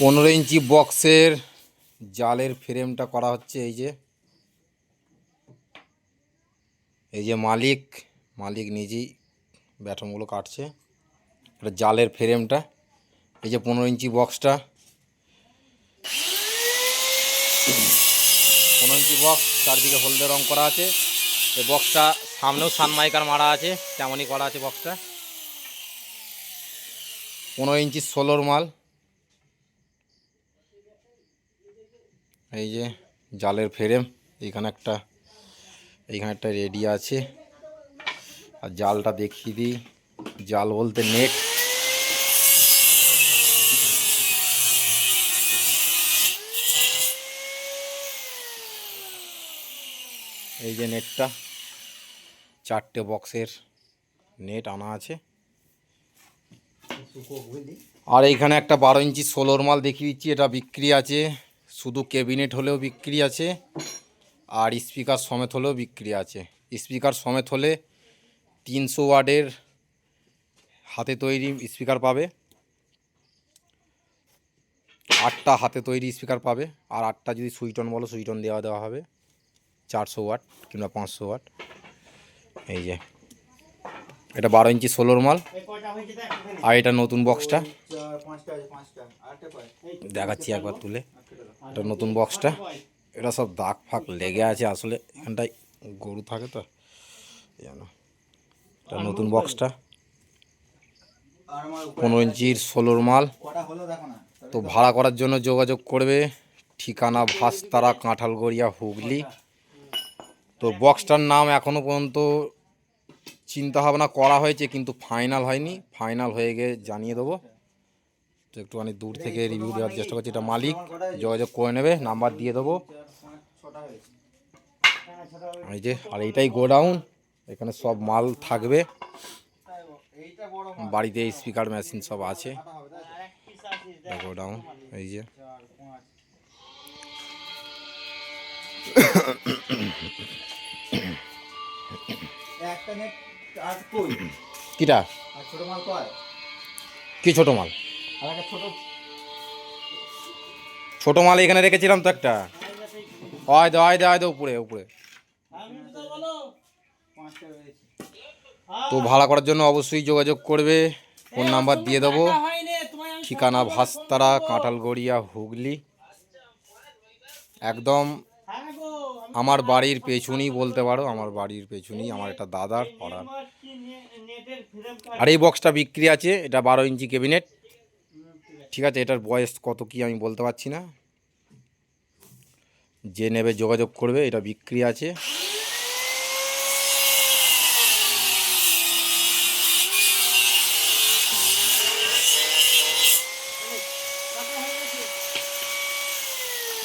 পনেরো ইঞ্চি বক্সের জালের ফ্রেমটা করা হচ্ছে, এই যে। এই যে মালিক মালিক নিজেই ব্যাটনগুলো কাটছে। এটা জালের ফ্রেমটা, এই যে পনেরো ইঞ্চি বক্সটা। পনেরো ইঞ্চি বক্স, চারদিকে হলদে রং করা আছে। এই বক্সটা সামনেও সানমাইকার মারা আছে, তেমনই করা আছে বক্সটা। পনেরো ইঞ্চি ষোলোর মাল। এই যে জালের ফ্রেম, এইখানে একটা এইখানে একটা রেডি আছে। আর জালটা দেখিয়ে দিই। জাল বলতে নেট। এই যে নেটটা, চারটে বক্সের নেট আনা আছে। আর এইখানে একটা বারো ইঞ্চি ষোলোর মাল দেখিয়ে দিচ্ছি, এটা বিক্রি আছে। শুধু ক্যাবিনেট হলেও বিক্রি আছে আর স্পিকার সমেত হলেও বিক্রি আছে। স্পিকার সমেত হলে তিনশো ওয়ার্ডের হাতে তৈরি স্পিকার পাবে। আটটা হাতে তৈরি স্পিকার পাবে আর আটটা যদি সুইটন বলো সুইটন দেওয়া দেওয়া হবে। চারশো ওয়াট কিংবা পাঁচশো ওয়াট। এই যে। এটা বারো ইঞ্চি ষোলোর মাল। আর এটা নতুন বক্সটা দেখাচ্ছি একবার তুলে। এটা নতুন বক্সটা এটা সব দাগ ফাঁক লেগে আছে আসলে। এখানটায় গরু থাকে তো জন্য। এটা নতুন বক্সটা পনেরো ইঞ্চির ষোলোর মাল। তো ভাড়া করার জন্য যোগাযোগ করবে ঠিকানা ভাস্তারা কাঁঠালগড়িয়া হুগলি। তো বক্সটার নাম এখনও পর্যন্ত চিন্তা ভাবনা করা হয়েছে, কিন্তু ফাইনাল হয়নি। ফাইনাল হয়ে গিয়ে জানিয়ে দেবো। তো একটুখানি দূর থেকে রিভিউ দেওয়ার চেষ্টা করছি। এটা মালিক যোগাযোগ করে নেবে নাম্বার দিয়ে দেবো। এই যে আর এইটাই গোডাউন এখানে সব মাল থাকবে। বাড়িতে স্পিকার মেশিন সব আছে। গোডাউন এই যে। কিটা? আর ছোট মাল? ছোট মাল এখানে রেখেছিলাম তো একটা। হয় দে হয় দে হয় দে উপরে উপরে। তো ভাড়া করার জন্য অবশ্যই যোগাযোগ করবে। ফোন নাম্বার দিয়ে দেবো। ঠিকানা ভাস্তারা কাঁঠালগড়িয়া হুগলি। একদম আমার বাড়ির পেছনেই বলতে পারো আমার বাড়ির পেছনেই আমার একটা দাদার পাড়ার। আর এই বক্সটা বিক্রি আছে এটা বারো ইঞ্চি ক্যাবিনেট ঠিক আছে, এটার বয়স কত কি আমি বলতে পারছি না। যে নেবে যোগাযোগ করবে, এটা বিক্রি আছে।